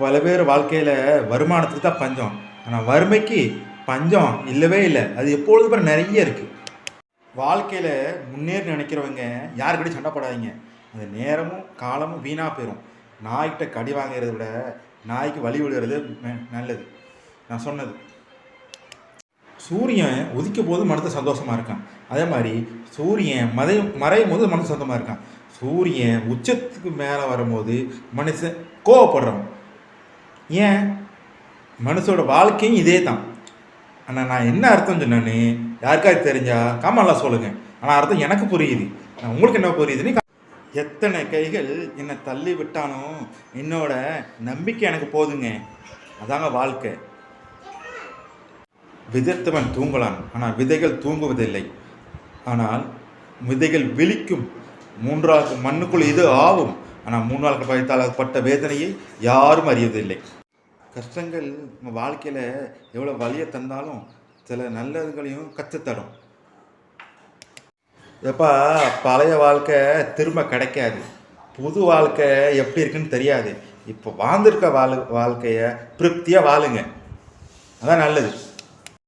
பல பேர் வாழ்க்கையில் வருமானத்துக்கு தான் பஞ்சம். ஆனால் வறுமைக்கு பஞ்சம் இல்லவே இல்லை. அது எப்பொழுது பிற நிறைய இருக்குது வாழ்க்கையில் முன்னேறி நினைக்கிறவங்க யாருக்கிட்டையும் சண்டை போடாதீங்க. அந்த நேரமும் காலமும் வீணாக போயிடும் நாய்கிட்ட கடி வாங்குறத விட நாய்க்கு வழி விடுறது நல்லது. நான் சொன்னது. சூரியன் உதிக்கும் போது மனது சந்தோஷமாக இருக்கான். அதே மாதிரி சூரியன் மதை மறையும் போது மனசு சந்தோஷமாக இருக்கான். சூரியன் உச்சத்துக்கு மேலே வரும்போது மனுஷன் கோவப்படுறான் ஏன்? மனுஷோட வாழ்க்கையும் இதே தான் ஆனால் நான் என்ன அர்த்தம் சொன்னேன்னு யாருக்காவது தெரிஞ்சா காமெல்லாம் சொல்லுங்க. ஆனால் அர்த்தம் எனக்கு புரியுது. நான் உங்களுக்கு என்ன புரியுதுன்னு எத்தனை கைகள் என்னை தள்ளி விட்டாலும் என்னோட நம்பிக்கை எனக்கு போதுங்க. அதாங்க வாழ்க்கை. விதைத்தவன் தூங்கலாம். ஆனால் விதைகள் தூங்குவதில்லை. ஆனால் விதைகள் விழிக்கும். மூன்றாவது மண்ணுக்குள் இது ஆகும் ஆனால் மூன்றாவது பயத்தால் பட்ட வேதனையை யாரும் அறியதில்லை கஷ்டங்கள் நம்ம வாழ்க்கையில் எவ்வளோ வலியை தந்தாலும் சில நல்லதுகளையும் கற்றுத்தரும். எப்பா பழைய வாழ்க்கை திரும்ப கிடைக்காது. புது வாழ்க்கை எப்படி இருக்குன்னு தெரியாது. இப்போ வாழ்ந்திருக்க வாழ் வாழ்க்கையை திருப்தியாக வாழுங்க. அதான் நல்லது.